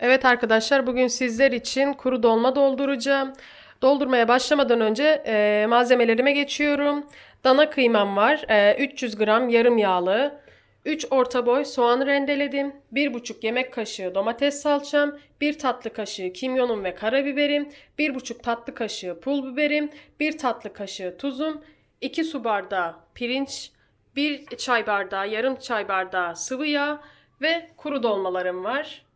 Evet arkadaşlar bugün sizler için kuru dolma dolduracağım. Doldurmaya başlamadan önce e, malzemelerime geçiyorum. Dana kıymam var. E, 300 gram yarım yağlı. 3 orta boy soğan rendeledim. 1,5 yemek kaşığı domates salçam. 1 tatlı kaşığı kimyonum ve karabiberim. 1,5 tatlı kaşığı pul biberim. 1 tatlı kaşığı tuzum. 2 su bardağı pirinç. 1 çay bardağı yarım çay bardağı sıvı yağ. Ve kuru dolmalarım var.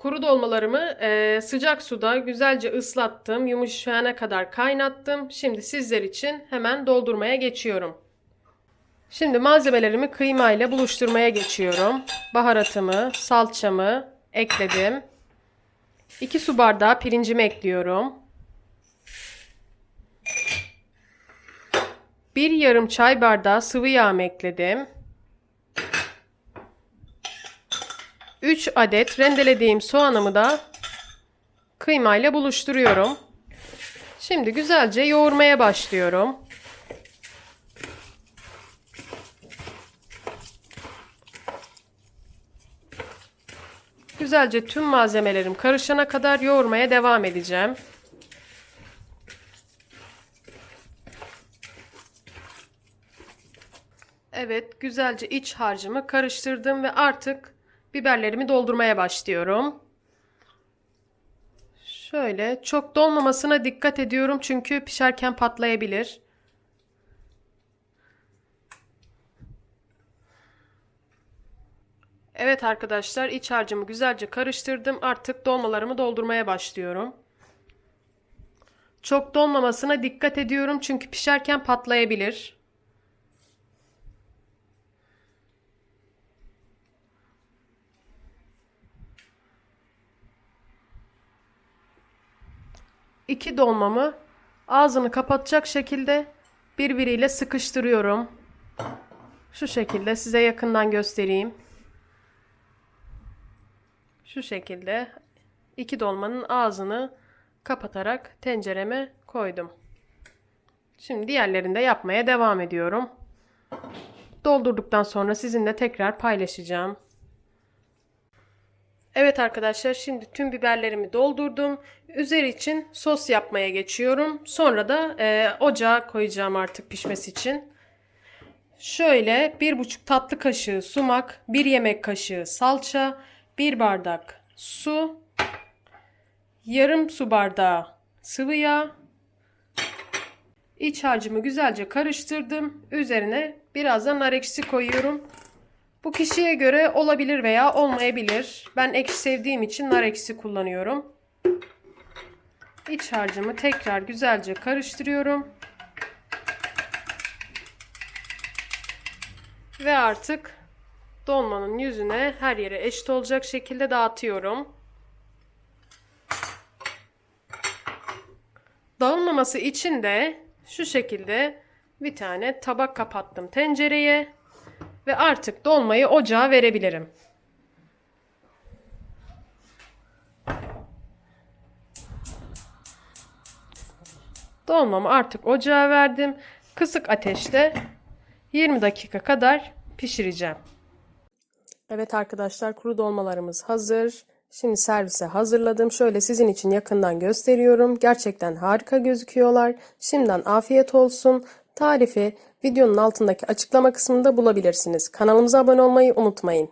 Kuru dolmalarımı e, sıcak suda güzelce ıslattım. Yumuşayana kadar kaynattım. Şimdi sizler için hemen doldurmaya geçiyorum. Şimdi malzemelerimi kıyma ile buluşturmaya geçiyorum. Baharatımı, salçamı ekledim. 2 su bardağı pirincimi ekliyorum. 1 yarım çay bardağı sıvı yağımı ekledim. 3 adet rendelediğim soğanımı da kıymayla buluşturuyorum. Şimdi güzelce yoğurmaya başlıyorum. Güzelce tüm malzemelerim karışana kadar yoğurmaya devam edeceğim. Evet, güzelce iç harcımı karıştırdım ve artık biberlerimi doldurmaya başlıyorum. Şöyle çok dolmamasına dikkat ediyorum çünkü pişerken patlayabilir. Evet arkadaşlar iç harcımı güzelce karıştırdım. Artık dolmalarımı doldurmaya başlıyorum. Çok dolmamasına dikkat ediyorum çünkü pişerken patlayabilir. İki dolmamı ağzını kapatacak şekilde birbiriyle sıkıştırıyorum. Şu şekilde size yakından göstereyim. Şu şekilde iki dolmanın ağzını kapatarak tencereme koydum. Şimdi diğerlerini de yapmaya devam ediyorum. Doldurduktan sonra sizinle tekrar paylaşacağım. Evet arkadaşlar şimdi tüm biberlerimi doldurdum. Üzeri için sos yapmaya geçiyorum. Sonra da e, ocağa koyacağım artık pişmesi için. Şöyle 1,5 tatlı kaşığı sumak, 1 yemek kaşığı salça, 1 bardak su, yarım su bardağı sıvı yağ. İç harcımı güzelce karıştırdım. Üzerine biraz da nar ekşisi koyuyorum. Bu kişiye göre olabilir veya olmayabilir. Ben ekşi sevdiğim için nar ekşisi kullanıyorum. İç harcımı tekrar güzelce karıştırıyorum. Ve artık dolmanın yüzüne her yere eşit olacak şekilde dağıtıyorum. Dağılmaması için de şu şekilde bir tane tabak kapattım tencereye ve artık dolmayı ocağa verebilirim. Dolmamı artık ocağa verdim. Kısık ateşte 20 dakika kadar pişireceğim. Evet arkadaşlar kuru dolmalarımız hazır. Şimdi servise hazırladım. Şöyle sizin için yakından gösteriyorum. Gerçekten harika gözüküyorlar. Şimdiden afiyet olsun. Tarifi videonun altındaki açıklama kısmında bulabilirsiniz. Kanalımıza abone olmayı unutmayın.